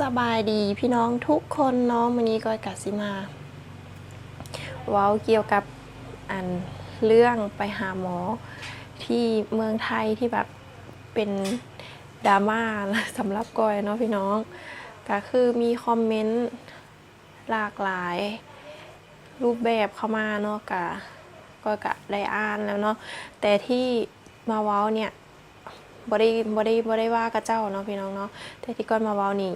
สบายดีพี่น้องทุกคนเนาะวันนี้ก็กาสิมา เว้าเกี่ยวกับอันเรื่องไปหาหมอที่เมืองไทยที่แบบเป็นดราม่าสำหรับก้อยเนาะพี่น้อง ก็คือมีคอมเมนต์หลากหลาย รูปแบบเข้ามาเนาะกะก็กะได้อ่านแล้วเนาะแต่ที่มาเว้าเนี่ยบ่ได้บ่ได้บ่ได้ว่ากระเจ้าเนาะพี่น้องเนาะแต่ที่ก้อยมาเว้านี่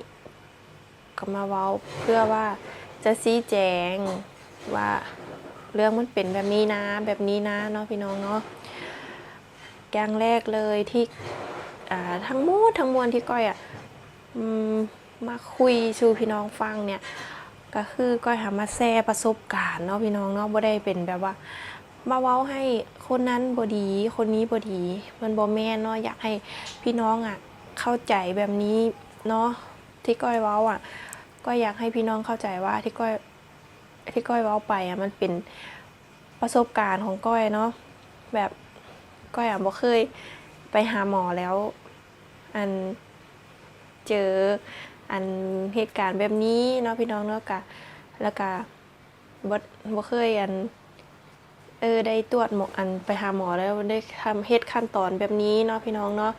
ก็มาเว้าเพื่อว่าจะชี้แจงว่าเรื่องมันเป็นแบบนี้นะ แบบนี้นะเนาะพี่น้องเนาะอย่างแรกเลยที่ทั้งหมดทั้งมวลที่ก้อยอะมาคุยชูพี่น้องฟังเนี่ยก็คือก้อยหามาแชร์ประสบการณ์เนาะพี่น้องเนาะบ่ได้เป็นแบบว่ามาเว้าให้คนนั้นบดี คนนี้บดี มันบ่แม่เนาะอยากให้พี่น้องอะเข้าใจแบบนี้เนาะที่ก้อยเว้าอะ ก็อยากให้พี่น้องเข้าใจว่าที่ก้อยที่ก้อยเว้าไปอะมันเป็นประสบการณ์ของก้อยเนาะแบบก้อยอะบ่เคยไปหาหมอแล้ว อันเจออันเหตุการณ์แบบนี้เนาะพี่น้องเนาะกะแล้วก็บ่บ่เคยอันเออได้ตรวจหมออันไปหาหมอแล้วได้ทำเฮ็ดขั้นตอนแบบนี้เนาะพี่น้องเนาะ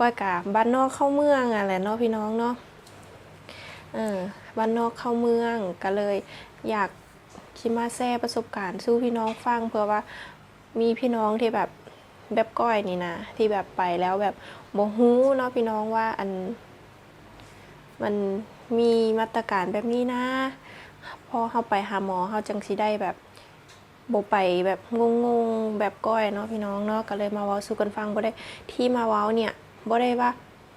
ก้อยกะบ้านนอกเข้าเมืองอะแหละเนาะพี่น้องเนาะ เออบ้านนอกเข้าเมืองก็เลยอยากคิมาแชร์ประสบการณ์สู้พี่น้องฟังเพื่อว่ามีพี่น้องที่แบบแบบก้อยนี่นะที่แบบไปแล้วแบบโมฮู้เนาะพี่น้องว่าอัน มันมีมาตรการแบบนี้นะ พอเข้าไปหาหมอเข้าจังสิได้แบบโบไปแบบงงๆแบบก้อยเนาะพี่น้องเนาะก็เลยมาเว้าสู่กันฟังบ่ได้ที่มาเว้าเนี่ยบ่ได้ว่า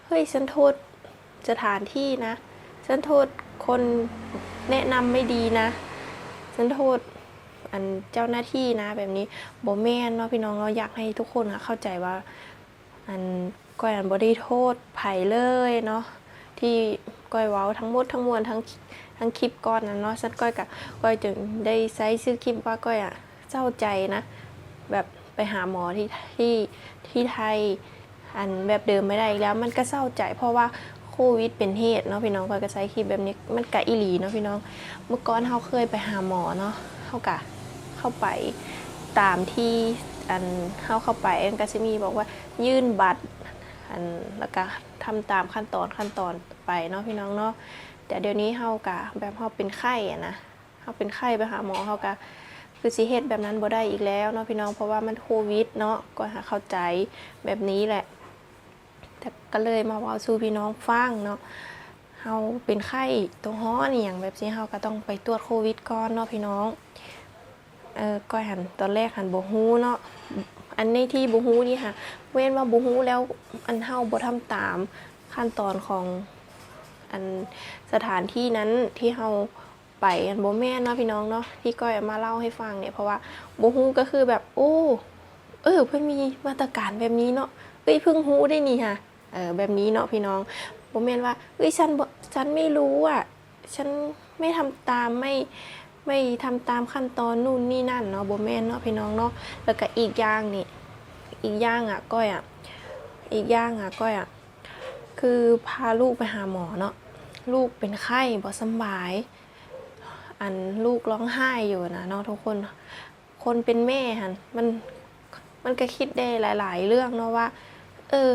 เฮ้ยฉันโทษสถานที่นะ ฉันโทษคนแนะนำไม่ดีนะ ฉันโทษอันเจ้าหน้าที่นะ แบบนี้โบแม่นเนาะพี่น้องเราอยากให้ทุกคนอะเข้าใจว่า อันก้อยอันบอดี้โทษไผ่เลยเนาะที่ก้อยเว้าทั้งหมดทั้งมวลทั้งทั้งคลิปก่อนนั้นเนาะฉันก้อยกะก้อยจึงได้ใช้ชื่อคลิปว่าก้อยอะเจ้าใจนะ แบบไปหาหมอที่ที่ที่ไทยอันแบบเดิมไม่ได้อีกแล้วมันก็เศร้าใจ เพราะว่า วิดเป็นเหตุเนาะพี่น้องก็ใช้คลิปแบบนี้มันกะอีหลีเนาะพี่น้อง เมื่อก่อนเขาเคยไปหาหมอเนาะเขากะเข้าไปตามที่อันเข้าเข้าไปอันก็จะมีบอกว่ายื่นบัตรอันแล้วก็ทำตามขั้นตอนขั้นตอนไปเนาะพี่น้องเนาะแต่เดี๋ยวนี้เขากะแบบเขาเป็นไข้อะนะเขาเป็นไข้ไปหาหมอเขากะคือสิเฮ็ดแบบนั้นบ่ได้อีกแล้วเนาะพี่น้องเพราะว่ามันโควิดเนาะก็หาเข้าใจแบบนี้แหละ แต่ก็เลยมาเว่าสู่พี่น้องฟังเนาะเฮาเป็นไข้ตัวฮ้อนอย่างแบบนี้เฮาก็ต้องไปตรวจโควิดก่อนเนาะพี่น้องเออก็หันตอนแรกหันบ่ฮู้เนาะอันในที่บ่ฮู้นี่ค่ะเว้นว่าบ่ฮู้แล้วอันเฮาบ่ทำตามขั้นตอนของอันสถานที่นั้นที่เฮาไปอันบแม่เนาะพี่น้องเนาะที่ก้อยมาเล่าให้ฟังเนี่ยเพราะว่าบ่ฮู้ก็คือแบบโอ้เออเพิ่นมีมาตรการแบบนี้เนาะเอ้ยเพิ่งฮู้ได้นี่ค่ะ เออแบบนี้เนาะพี่น้องบ่แม่นว่าเอ้ยฉันบ่ฉันไม่รู้อะฉันไม่ทำตามไม่ไม่ทำตามขั้นตอนนู่นนี่นั่นเนาะบ่แมนเนาะพี่น้องเนาะแล้วก็อีกอย่างนี่อีกอย่างอะก้อยอะอีกอย่างอะก้อยอะคือพาลูกไปหาหมอเนาะลูกเป็นไข้บ่สบาย อันลูกร้องไห้อยู่นะเนาะทุกคนคนเป็นแม่หันมันมันก็คิดได้หลาย ๆ เรื่องเนาะว่า เออ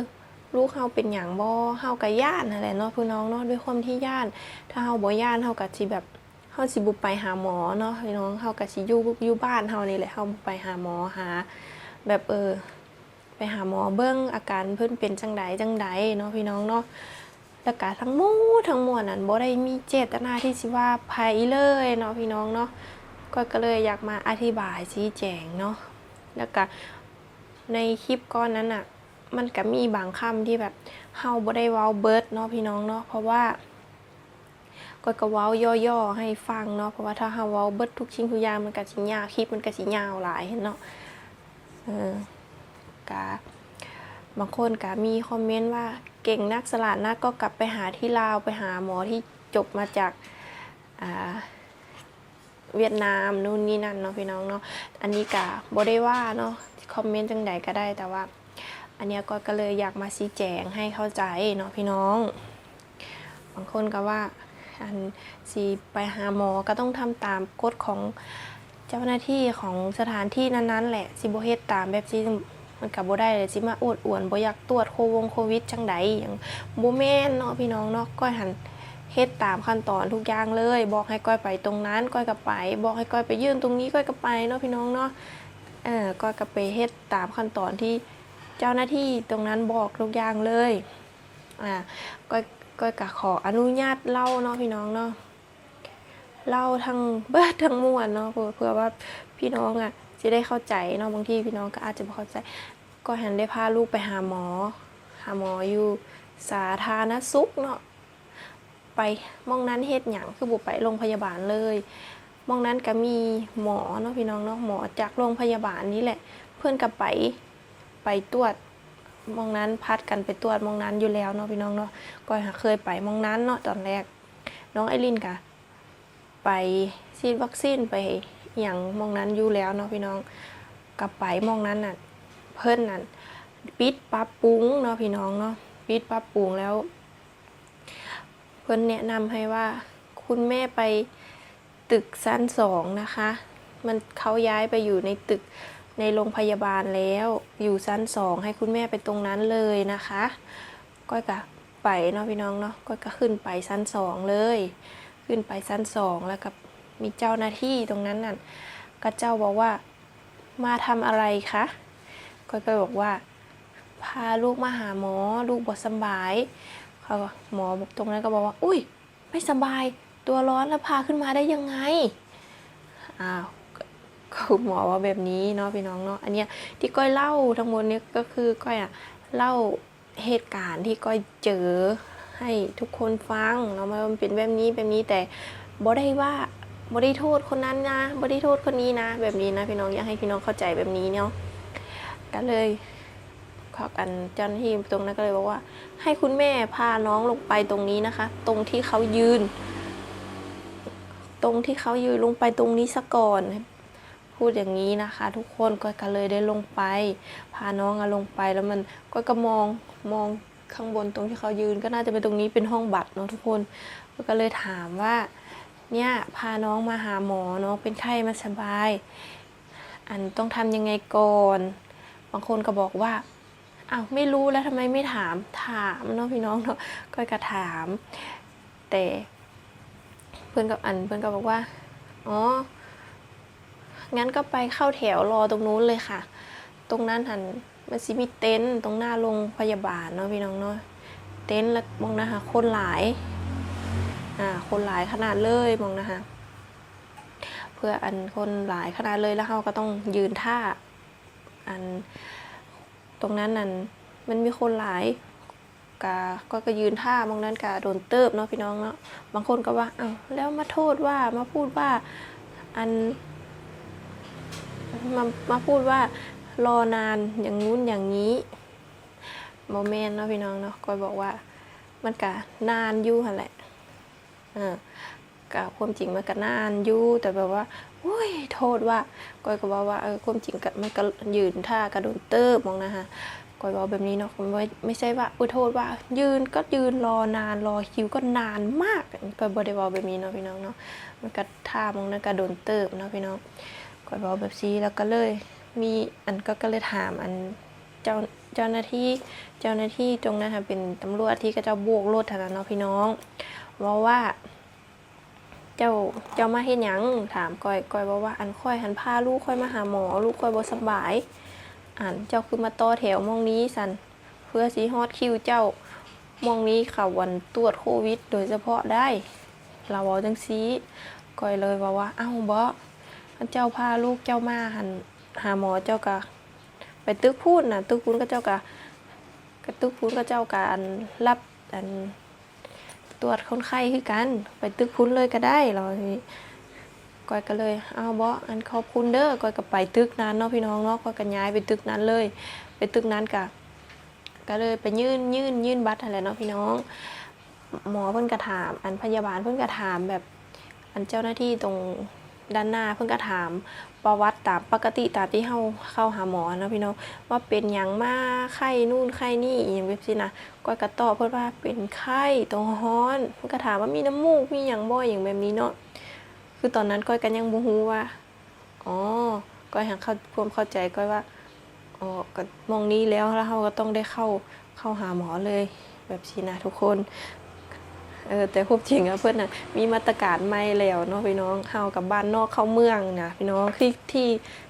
ลูกเฮาเป็นอย่างบ่เฮาก็ย่านนั่นแหละเนาะพี่น้องเนาะด้วยความที่ย่านถ้าเฮาบ่ย่านเฮาก็สิแบบเฮาสิบ่ไปหาหมอเนาะพี่น้องเฮาก็สิอยู่อยู่บ้านเฮานี่แหละเฮาไปหาหมอหา แบบเออ ไปหาหมอเบิ่งอาการเพิ่นเป็นจังใดจังใดเนาะพี่น้องเนาะแล้วก็ทั้งหมดทั้งมวลนั้นบ่ได้มีเจตนาที่สิว่าไผเลยเนาะพี่น้องเนาะก็ก็เลยอยากมาอธิบายชี้แจงเนาะแล้วก็ในคลิปก้อนนั้นน่ะ มันก็มีบางคำที่แบบเฮาบ่ได้เว้าเบิดเนาะพี่น้องเนาะเพราะว่าก็ก็เว้าย่อๆให้ฟังเนาะเพราะว่าถ้าเฮาเว้าเบิดทุกชิ้นทุกอย่างมันก็สิยาวคลิปมันก็สิยาวหลายเนาะเออกะบางคนก็มีคอมเมนต์ว่าเก่งนักสลัดนักก็กลับไปหาที่ลาวไปหาหมอที่จบมาจากอ่าเวียดนามนู่นนี่นั่นเนาะพี่น้องเนาะอันนี้กะบ่ได้ว่าเนาะคอมเมนต์จังใดก็ได้แต่ว่า อันนี้ก็ก็เลยอยากมาชี้แจงให้เข้าใจเนาะพี่น้อง บางคนก็ว่าอันสีไปหาหมอก็ต้องทำตามกฎของเจ้าหน้าที่ของสถานที่นั้นๆ แหละสิบเฮ็ดตามแบบสิมันก็บ่ได้เลยสิมาอวดอวนบ่อยากตรวจโควงโควิดจังใดหยังบ่แม่นเนาะพี่น้องเนาะก้อยหันเฮ็ดตามขั้นตอนทุกอย่างเลย บอกให้ก้อยไปตรงนั้นก้อยก็ไป บอกให้ก้อยไปยื่นตรงนี้ก้อยก็ไปเนาะพี่น้องเนาะเออก้อยก็ไปเฮ็ดตามขั้นตอนที่ เจ้าหน้าที่ตรงนั้นบอกทุกอย่างเลยอ่าก้อยก้อยก็ขออนุญาตเล่าเนาะพี่น้องเนาะเล่าทั้งเบิดทั้งมวลเนาะเพื่อเพื่อว่าพี่น้องอะจะได้เข้าใจเนาะบางทีพี่น้องก็อาจจะบ่เข้าใจ ก็หันได้พาลูกไปหาหมอ หาหมออยู่สาธารณสุขเนาะไปมองนั้นเฮ็ดหยังคือบุไปโรงพยาบาลเลยมองนั้นก็มีหมอเนาะพี่น้องเนาะหมอจากโรงพยาบาลนี้แหละ เพื่อนก็ไป ไปตรวจมองนั้นพัดกันไปตรวจมองนั้นอยู่แล้วเนาะพี่น้องเนาะก็เคยไปมองนั้นเนาะตอนแรก น้องไอรินกะไปฉีดวัคซีนไปอย่างมองนั้นอยู่แล้วเนาะพี่น้องกับไปมองนั้นน่ะเพิ่นนั่นปิดปรับปรุงเนาะพี่น้องเนาะปิดปรับปรุงแล้ว เพิ่นแนะนำให้ว่าคุณแม่ไปตึกชั้นสองนะคะ มันเขาย้ายไปอยู่ในตึก ในโรงพยาบาลแล้วอยู่ชั้นสองให้คุณแม่ไปตรงนั้นเลยนะคะ ก้อยก็ไปเนาะพี่น้องเนาะก้อยก็ขึ้นไปชั้นสองเลย ขึ้นไปชั้นสองแล้วก็มีเจ้าหน้าที่ตรงนั้นน่ะก็เจ้าบอกว่ามาทำอะไรคะก็ไปบอกว่า พาลูกมาหาหมอลูกบอสบายเขาก็หมอตรงนั้นก็บอกว่า อุ้ยไม่สบายตัวร้อนแล้วพาขึ้นมาได้ยังไงอ้าว ก็ก็คุณหมอว่าแบบนี้เนาะพี่น้องเนาะอันเนี้ยที่ก้อยเล่าทั้งหมดเนี้ก็คือก้อยอะเล่าเหตุการณ์ที่ก้อยเจอให้ทุกคนฟังเนาะว่ามันเป็นแบบนี้แบบนี้แต่บ่ได้ว่าบ่ได้โทษคนนั้นนะบ่ได้โทษคนนี้นะ แบบนี้นะพี่น้องอยากให้พี่น้องเข้าใจแบบนี้เนาะก็เลยขอกันเจ้าหน้าที่ตรงนั้นก็เลยบอกว่า ให้คุณแม่พาน้องลงไปตรงนี้นะคะ ตรงที่เขายืน ตรงที่เขายืนลงไปตรงนี้ซะก่อน พูดอย่างนี้นะคะ ทุกคนก็ก็เลยได้ลงไป พาน้องอะลงไปแล้วมันก็ก็มองมองข้างบนตรงที่เขายืนก็น่าจะเป็นตรงนี้เป็นห้องบัตรเนาะทุกคนก็เลยถามว่าเนี่ยพาน้องมาหาหมอน้องเป็นไข้ไมาสบาย อันต้องทำยังไงก่อนบางคนก็บอกว่าอ้าวไม่รู้แล้วทำไมไม่ถามถามเนาะพี่น้องเนาะก็กระถาม แต่ เพื่อนกับอันเพื่อนก็บอกว่าอ๋อ งั้นก็ไปเข้าแถวรอตรงนู้นเลยค่ะ ตรงนั้นหันมันสิมีเต็นท์ตรงหน้าโรงพยาบาลเนาะพี่น้องเนาะเต็นท์แล้วมองนะคะคนหลายอ่าคนหลายขนาดเลยมองนะคะเพื่ออันคนหลายขนาดเลยแล้วเขาก็ต้องยืนท่าอันตรงนั้นนั่นมันมีคนหลายกาก็ก็ยืนท่ามองนั้นกาโดนเติบเนาะพี่น้องเนาะบางคนก็ว่าอ้าวแล้วมาโทษว่ามาพูดว่าอัน มามาพูดว่ารอนานอย่างนู้นอย่างนี้โมเมนต์เนาะพี่น้องเนาะก็บอกว่า มันกะนานอยู่หันแหละอ่ากับความจริงมันก็นานอยู่แต่แบบว่าโอ้ยโทษว่าก้อยก็บอกว่าเออความจริงก็มันก็ยืนท่ากระโดนเติบมองนะฮะก้อยบอกแบบนี้เนาะไม่ไม่ใช่ว่าอุ้ยโทษว่า ยืนก็ยืนรอนานรอคิวก็นานมากก้อยบอกได้บอกแบบนี้เนาะพี่น้องเนาะมันก็ท่ามองนั้นกระโดนเติบเนาะพี่น้อง ก้อยบอกแบบนี้แล้วก็เลย มีอันก็ก็เลยถามอันเจ้าเจ้าหน้าที่เจ้าหน้าที่ตรงนั้นค่ะเป็นตำรวจที่ก็จะโบกรถฐานะเนาะพี่น้องว่าว่า เจ้าเจ้ามาเฮ็ดหยังถามก้อยก้อยบอกว่าอันค่อยหันพาลูกค่อยมาหาหมอ ลูกค่อยบ่สบายอันเจ้าคือมาต่อแถวมองนี้สันเพื่อสิฮอดคิวเจ้ามองนี้ค่ะวันตรวจโควิด โดยเฉพาะได้เราเอาจังซีก้อยเลยว่าว่าเอ้าบ่ เจ้าพาลูกเจ้ามาหันหาหมอเจ้าก็ไปตึกพูดนะตึกพูดก็เจ้าก็กระตึกพูดก็เจ้าก็อันรับอันตรวจคนไข้คือกัน ไปตึกพุ้นเลยก็ได้เราก้อยก็เลย เอาบออันขอบคุณเด้อก้อยก็ไปตึกนั้นเนาะพี่น้องเนาะก้อยก็ย้ายไปตึกนั้นเลย ไปตึกนั้นกะก็เลยไปยื่นยื่นยื่นบัตรอะไรเนาะพี่น้อง หมอเพิ่นกระถาม อันพยาบาลเพิ่นกระถามแบบ อันเจ้าหน้าที่ตรง ด้านหน้าเพิ่นก็ถามประวัติตามปกติตามที่เฮาเข้าหาหมอเนาะพี่น้องว่าเป็นหยังมาไข้นู่นไข้นี่อหยังแบบนี้นะก้อยก็ตอบเพิ่นว่าเป็นไข้ตัวร้อนเพิ่นก็ถามว่ามีน้ำมูกมีหยังบ่อย่างแบบนี้เนาะคือตอนนั้นก้อยก็ยังบ่ฮู้ว่าอ๋อก้อยหังเข้าความเข้าใจก้อยว่าอ๋อก็มองนี้แล้วแล้วเฮาก็ต้องได้เข้าเข้าหาหมอเลยแบบนี้นะทุกคน เออแต่ควบจริงอะเพื่อนน่ะมีมาตรการใหม่แล้วเนาะพี่น้องเข้ากับบ้านนอกเข้าเมืองนะพี่น้องที่ที่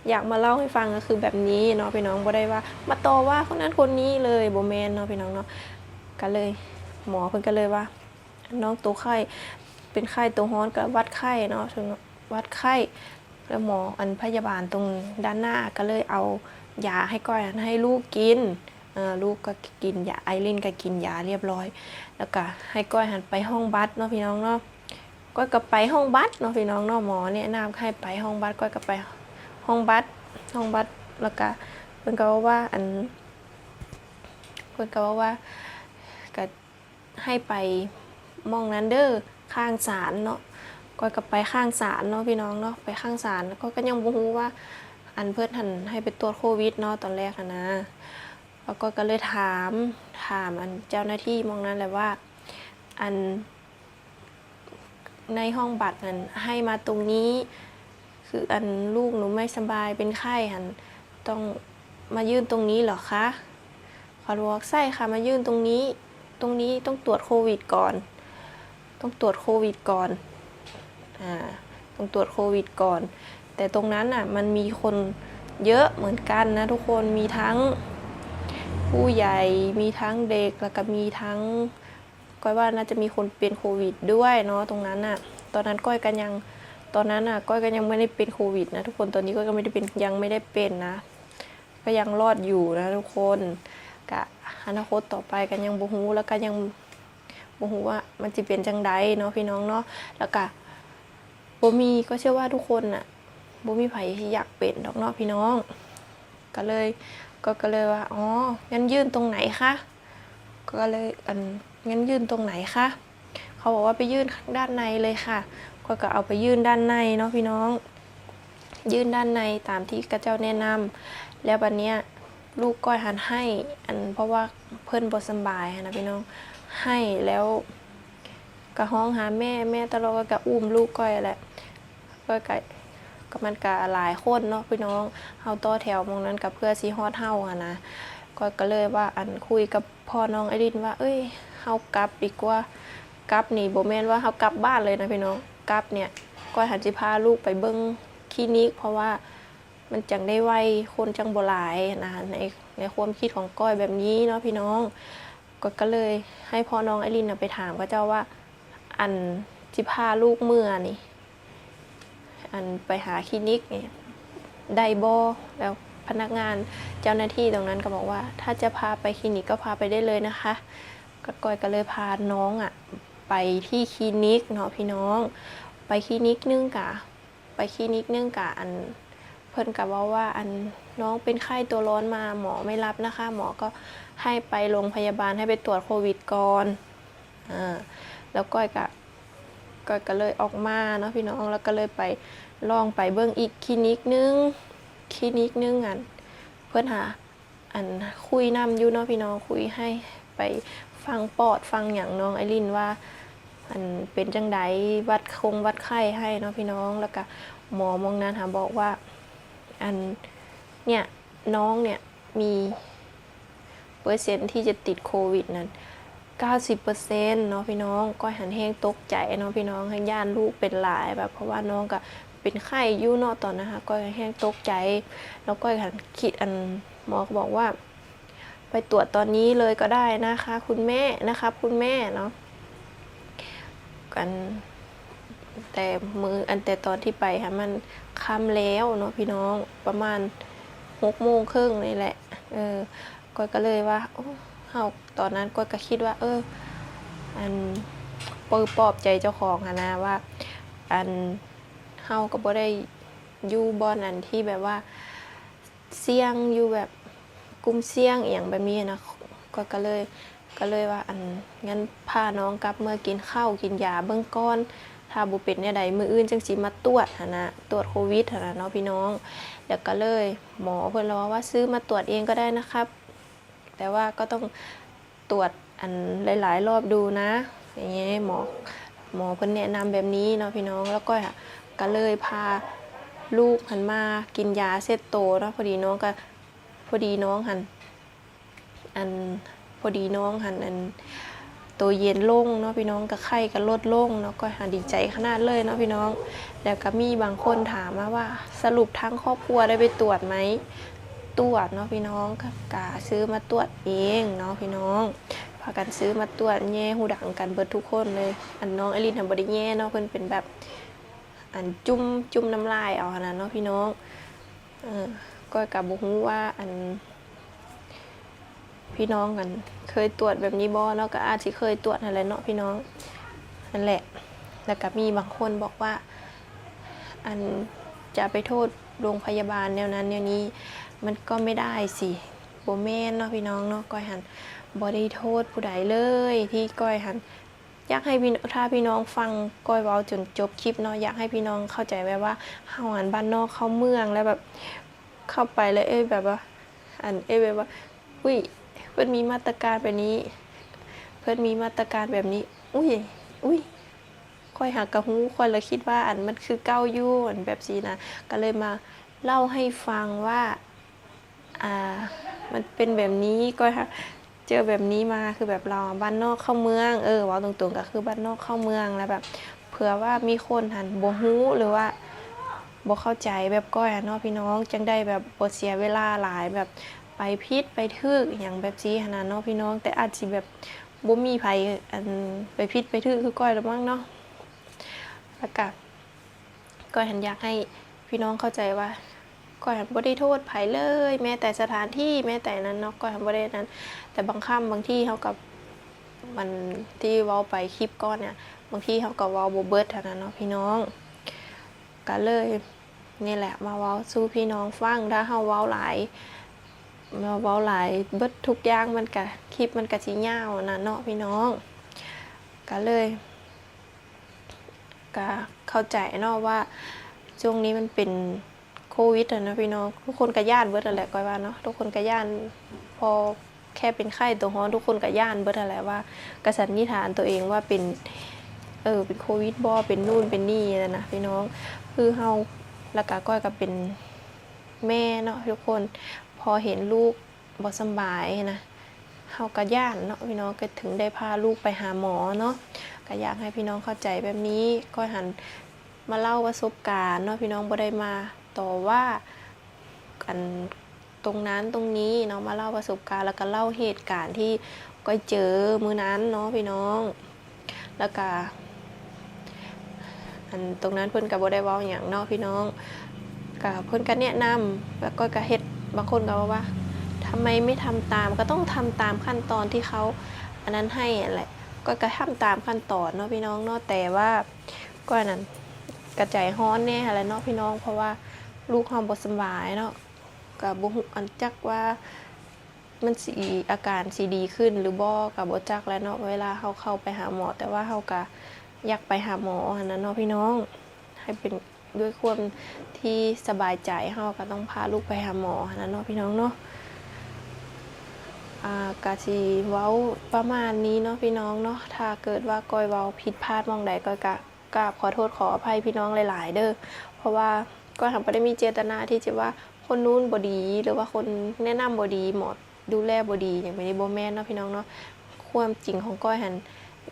อยากมาเล่าให้ฟังก็คือแบบนี้เนาะพี่น้องบ่ได้ว่า มาต่อว่าคนนั้นคนนี้เลยโบแมนเนาะพี่น้องเนาะก็เลย หมอเพิ่นก็เลยว่า น้องตัวไข้เป็นไข้ตัวร้อนก็วัดไข้เนาะถึงวัดไข้แล้วหมออันพยาบาลตรงด้านหน้าก็เลยเอายาให้ก้อยให้ลูกกิน ลูกก็กินยาไอรินก็กินยาเรียบร้อย แล้วก็ให้ก้อยหันไปห้องบัสเนาะพี่น้องเนาะก้อยก็ไปห้องบัสเนาะพี่น้องเนาะหมอเนี่ยนำให้ไปห้องบัสก้อยก็ไปห้องบัสห้องบัสแล้วก็เพิ่นก็ว่าว่าอันเพิ่นก็ว่าว่าก็ให้ไปมองนั้นเด้อข้างศาลเนาะก้อยก็ไปข้างศาลเนาะพี่น้องเนาะไปข้างศาลแล้วก็ก็ยังบ่ฮู้ว่าอันเพิ่อนหันให้ไปตรวจโควิดเนาะตอนแรกนะ แล้วก็ก็เลยถามถามอันเจ้าหน้าที่มองนั้นแหละว่า อันในห้องบัตรนั้นให้มาตรงนี้ คืออันลูกหนูไม่สบายเป็นไข้หันต้องมายื่นตรงนี้เหรอคะเขาบอกใช่ค่ะมายื่นตรงนี้ ตรงนี้ต้องตรวจโควิดก่อน ต้องตรวจโควิดก่อนอ่าต้องตรวจโควิดก่อน แต่ตรงนั้นอะมันมีคนเยอะเหมือนกันนะทุกคนมีทั้ง ผู้ใหญ่มีทั้งเด็กแล้วก็มีทั้งก้อยว่าน่าจะมีคนเป็นโควิดด้วยเนาะตรงนั้นน่ะตอนนั้นก้อยกันยังตอนนั้นน่ะก้อยกันยังไม่ได้เป็นโควิดนะทุกคนตอนนี้ก้อยก็ไม่ได้เป็นยังไม่ได้เป็นนะ ก็ยังรอดอยู่นะทุกคนกะอนาคตต่อไปกันยังบ่ฮู้แล้วก็ยังบ่ฮู้ว่ามันจะเป็นจังใดเนาะพี่น้องเนาะแล้วก็บ่มีก็เชื่อว่าทุกคนน่ะบ่มีไผที่อยากเป็นดอกเนาะพี่น้อง ก็เลย ก็ก็เลยว่าอ๋องั้นยื่นตรงไหนคะก็เลยอันงั้นยื่นตรงไหนคะเขาบอกว่าไปยื่นด้านในเลยค่ะ ก็ก็เอาไปยื่นด้านในเนาะพี่น้อง ยื่นด้านในตามที่กระเจ้าแนะนำแล้วบัดเนี้ยลูกก้อยหันให้อันเพราะว่าเพิ่นบสบายนะพี่น้องให้แล้วก็ห้องหาแม่แม่ตลอดก็อุ้มลูกก้อยแหละก็ก็ ก็มันก็หลายคนเนาะพี่น้องเฮาต่อแถวมองนั้นกับเพื่อสิฮอดเฮาอะนะก็ก็เลยว่าอันคุยกับพ่อน้องไอรินว่า เอ้ยเฮากลับดีกว่ากลับนี่โบแมนว่าเฮากลับบ้านเลยนะพี่น้องกลับเนี่ยก็หันสิพาลูกไปเบิ่งคลินิก เพราะว่ามันจังได้ไวคนจังบ่หลายนะในในความคิดของก้อยแบบนี้เนาะพี่น้องก็ก็เลยให้พ่อน้องไอรินไปถามกับเจ้าว่า อันสิพาลูกเมื่อนี่ อันไปหาคลินิกเนี่ยได้บแล้วพนักงานเจ้าหน้าที่ตรงนั้นก็บอกว่า ถ้าจะพาไปคลินิกก็พาไปได้เลยนะคะก็ก้อยก็เลยพาน้องอะ่ะไปที่คลินิกเนาะพี่น้อง ไปคลินิกนึงกะไปคลินิกนึงกะอันเพิ่นกับว่าว่าอันน้องเป็นไข้ตัวร้อนมาหมอไม่รับนะคะ หมอก็ให้ไปโรงพยาบาลให้ไปตรวจโควิดก่อนอ่าแล้วก้อยกะ ก็ก็เลยออกมาเนาะพี่น้องแล้วก็เลยไปลองไปเบิ่งอีกคลินิกนึงคลินิกนึงอันเพื่อนหาอันคุยนำอยู่เนาะพี่น้องคุยให้ไปฟังปอดฟังอย่างน้องไอรินว่า อันเป็นจังไดวัดคงวัดไข้ให้เนาะพี่น้องแล้วก็หมอมองนั้นหาบอกว่าอันเนี่ยน้องเนี่ยมีเปอร์เซ็นต์ที่จะติดโควิดนั้น 90%เนาะพี่น้องก้อยหันแห้งตกใจเนาะพี่น้องให้ย่านลูกเป็นหลายแบบ เพราะว่าน้องก็เป็นไข้อยู่เนาะตอนนะคะก้อยแห้งตกใจ แล้วก้อยหันคิดอันหมอก็บอกว่า ไปตรวจตอนนี้เลยก็ได้นะคะ คุณแม่นะครับ คุณแม่เนาะกันแต่มืออันแต่ตอนที่ไปค่ะมันค่ำแล้วเนาะพี่น้องประมาณหกโมงครึ่งนี่แหละ เออก้อยก็เลยว่าอ เฮาตอนนั้นก้อยก็คิดว่า เออ อันปื้ปลอบใจเจ้าของอะนะว่า อันเฮาก็บ่ได้อยู่บอนอันที่แบบว่าเสี่ยงอยู่แบบกลุ่มเสี่ยงอหย่างแบบนี้นะก็ก็เลยก็เลยว่าอันงั้นพาน้องกลับเมื่อกินข้าวกินยาเบื้องก้อนถ้าบ่เป็นเนี่ยใดมืออื่นจังสิมาตรวจนะตรวจโควิดนะเนาะพี่น้องแล้วก็เลย หมอเพิ่นเลาว่าซื้อมาตรวจเองก็ได้นะครับ แต่ว่าก็ต้องตรวจอันหลายๆ รอบดูนะ อย่างเงี้ยหมอหมอเพิ่นแนะนำแบบนี้เนาะพี่น้องแล้วก็ก็เลยพาลูกหันมากินยาเซตโตเนาะพอดีน้องก็พอดีน้องหันอันพอดีน้องหันอันตัวเย็นลงเนาะพี่น้องก็ไข้ก็ลดลงเนาะก็หาดีใจขนาดเลยเนาะพี่น้อง แล้วก็มีบางคนถามมาว่าสรุปทั้งครอบครัวได้ไปตรวจไหม ตรวจเนาะพี่น้องก็กาซื้อมาตรวจเองเนาะพี่น้องพากันซื้อมาตรวจแย่หูดังกันเบิดทุกคนเลยอันน้องไอรินทำบริแย่เนาะเพิ่นเป็นแบบอันจุ่มจุ่มน้ำลายเอาหั้นนะเนาะพี่น้องเออก็กับบุฮู้ว่าอัน พี่น้องกัน เคยตรวจแบบนี้บ่เนาะก็อาจสิเคยตรวจอะไรเนาะพี่น้องนั่นแหละ แล้วก็มีบางคนบอกว่า อันจะไปโทษโรงพยาบาลแนวนั้นแนวนี้ มันก็ไม่ได้สิโบแม่นเนาะพี่น้องเนาะก้อยหันบ่ได้โทษผู้ใดเลยที่ก้อยหันอยากให้พี่ถ้าพี่น้องฟังก้อยเว้าจนจบคลิปเนาะอยากให้พี่น้องเข้าใจไว้ว่าเฮาหันบ้านนอกเข้าเมืองแล้วแบบเข้าไปแล้วเอ้ยแบบว่าอันเอ้ยแบบว่าอุ้ยเพิ่อนมีมาตรการแบบนี้ เพิ่อนมีมาตรการแบบนี้ อุ้ยอุ้ยค่อยหากระหู้ค่อยเลยคิดว่าอันมันคือเก้ายู่อันแบบซีนะก็เลยมาเล่าให้ฟังว่า อ่ามันเป็นแบบนี้ก็เจอแบบนี้มาคือแบบเราบ้านนอกเข้าเมืองเออว่าตรงๆก็คือบ้านนอกเข้าเมืองแล้วแบบเผื่อว่ามีคนหันบ่ฮู้หรือว่าบ่เข้าใจแบบก้อยเนาะพี่น้องจังได้แบบบ่เสียเวลาหลายแบบไปพิษไปทึกอย่างแบบซีหันนะเนาะพี่น้อง แต่อาจสิแบบบ่มีไผอันไปพิษไปทึกคือก้อยแล้วมั้งเนาะแล้วก็ก้อยหันอยากให้พี่น้องเข้าใจว่า ก้อยหันบ่ได้โทษไผเลย แม้แต่สถานที่แม้แต่นั้นเนาะก้อยหันบ่ได้นั้น แต่บางคำบางที่เขากับมันที่เว้าไปคลิปก้อนเนี่ย บางที่เขาก็เว้าบ่เบิดเท่านั้นเนาะพี่น้องก็เลยนี่แหละมาเว้าสู้พี่น้องฟังถ้าเฮาเว้าหลายมาเว้าหลายเบิดทุกอย่างมันก็คลิปมันก็สิยาวนะเนาะพี่น้องก็เลยก็เข้าใจเนาะว่าช่วงนี้มันเป็น โควิดอะนะพี่น้องทุกคนก็ย่านเบิดนั่นแหละก้อยว่าเนาะทุกคนก็ย่านพอแค่เป็นไข้ตัวฮ้อนทุกคนก็ย่านเบิดนั่นแหละว่ากระสันนิฐานตัวเองว่าเป็นเออเป็นโควิดบ่เป็นนู่นเป็นนี่นะนะพี่น้องคือเฮาล้วก็ก้อยก็เป็นแม่เนาะทุกคนพอเห็นลูกบ่สบายนะเฮาก็ย่านเนาะพี่น้องก็ถึงได้พาลูกไปหาหมอเนาะก็อยากให้พี่น้องเข้าใจแบบนี้ก็หันมาเล่าประสบการณ์เนาะพี่น้องบ่ได้มา ต่อว่ากันตรงนั้นตรงนี้เนาะมาเล่าประสบการณ์แล้วก็เล่าเหตุการณ์ที่ก้อยเจอมือนั้นเนาะพี่น้อง แล้วก็อันตรงนั้นเพิ่อนก็บ่ได้ว้าหยังเนาะพี่น้องก็เพิ่อนก็แนะนำแล้วก็ก็เฮ็ดบางคนก็ว่าว่าทำไมไม่ทำตามก็ต้องทำตามขั้นตอนที่เขาอันนั้นให้แหละก็กระทำตามขั้นตอนเนาะพี่น้องเนาะแต่ว่าก็นั้นกระจายฮ้อนแน่อะไรเนาะพี่น้อง เพราะว่า ลูกเฮาบ่สบายเนาะก็บ่ฮู้อันจักว่ามันสิอาการสิดีขึ้นหรือบ่ก็บ่จักแล้วเนาะเวลาเฮาเข้าไปหาหมอ แต่ว่าเฮาก็อยากไปหาหมอหันนั้นเนาะพี่น้อง ให้เป็นด้วยความที่สบายใจเฮาก็ต้องพาลูกไปหาหมอหันนั้นเนาะพี่น้องเนาะอากาชีเว้าประมาณนี้เนาะพี่น้องเนาะถ้าเกิดว่าก้อยเว้าผิดพลาดมองใดก็กะกราบขอโทษขออภัยพี่น้องหลาย ๆ เด้อเพราะว่า ก้อยทำไม่ได้มีเจตนาที่จะว่าคนนู้นบอดี หรือว่าคนแนะนำบอดีหมดดูแลบอดีอย่างเป็นโบแมนเนาะพี่น้องเนาะความจริงของก้อยหัน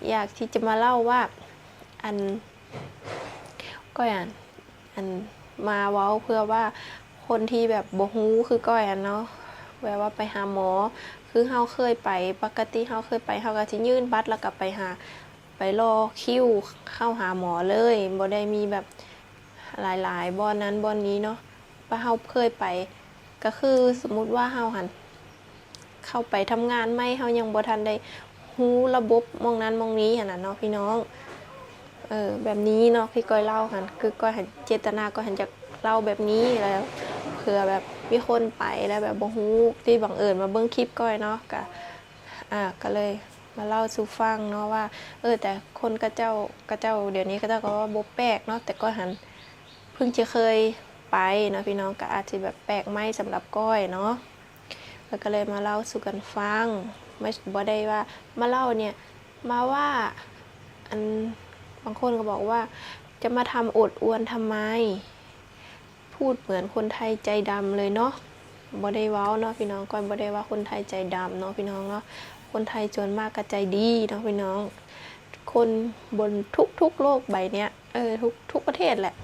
อยากที่จะมาเล่าว่าอันก้อยอันอันมาเว้าเพื่อว่าคนที่แบบโบฮู้คือก้อยอันเนาะแบบว่าไปหาหมอ คือเฮาเคยไปปกติเฮาเคยไปเฮาก็สิยื่นบัตรแล้วก็ไปหาไปรอคิวเข้าหาหมอเลยบ่ได้มีแบบ หลายๆบอนนั้นบอนนี้เนาะว่าเฮาเคยไป ก็คือสมมุติว่าเฮาหัน เข้าไปทำงานไม่เฮายังบ่ทันได้ฮู้ระบบมองนั้นมองนี้หันน่ะเนาะพี่น้องเออแบบนี้เนาะพี่ก้อยเล่าหันคือก้อยหันเจตนาก็หันจะเล่าแบบนี้แล้วเผื่อแบบมีคนไปแล้วแบบบ่ฮู้ที่บังเอิญมาเบิ่งคลิปก้อยเนาะก็อ่าก็เลยมาเล่าสู่ฟังเนาะว่า เออแต่คนกระเจ้ากระเจ้า เดี๋ยวนี้กระเจ้าก็ว่าบ่แปลกเนาะแต่ก็หัน พิ่งจะเคยไปเนาะพี่น้องก็อาจจะแบบแปลกไหมสำหรับก้อยเนาะแล้วก็เลยมาเล่าสู่กันฟังไม่บ่ได้ว่ามาเล่าเนี่ยมาว่าอันบางคนก็บอกว่า จะมาทำอดอวนทำไม พูดเหมือนคนไทยใจดำเลยเนาะบ่ได้ว้าเนาะพี่น้องก้อยบ่ได้ว่าคนไทยใจดำเนาะพี่น้องเนาะคนไทยจวนมากก็ใจดีเนาะพี่น้อง คนบนทุกทุกๆโลกใบเนี้ยเออทุกทุกประเทศแหละ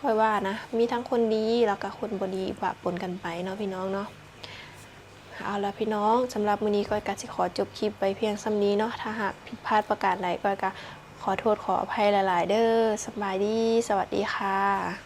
ก้อยว่านะ มีทั้งคนดีแล้วก็คนบดีปะปนกันไปเนาะพี่น้องเนาะเอาละพี่น้องสำหรับมื้อนี้ก้อยกะสิขอจบคลิปไปเพียงส่ำนี้เนาะถ้าหากผิดพลาดประการใดก้อยกะขอโทษขออภัยหลาย ๆ เด้อสบายดี สวัสดีค่ะ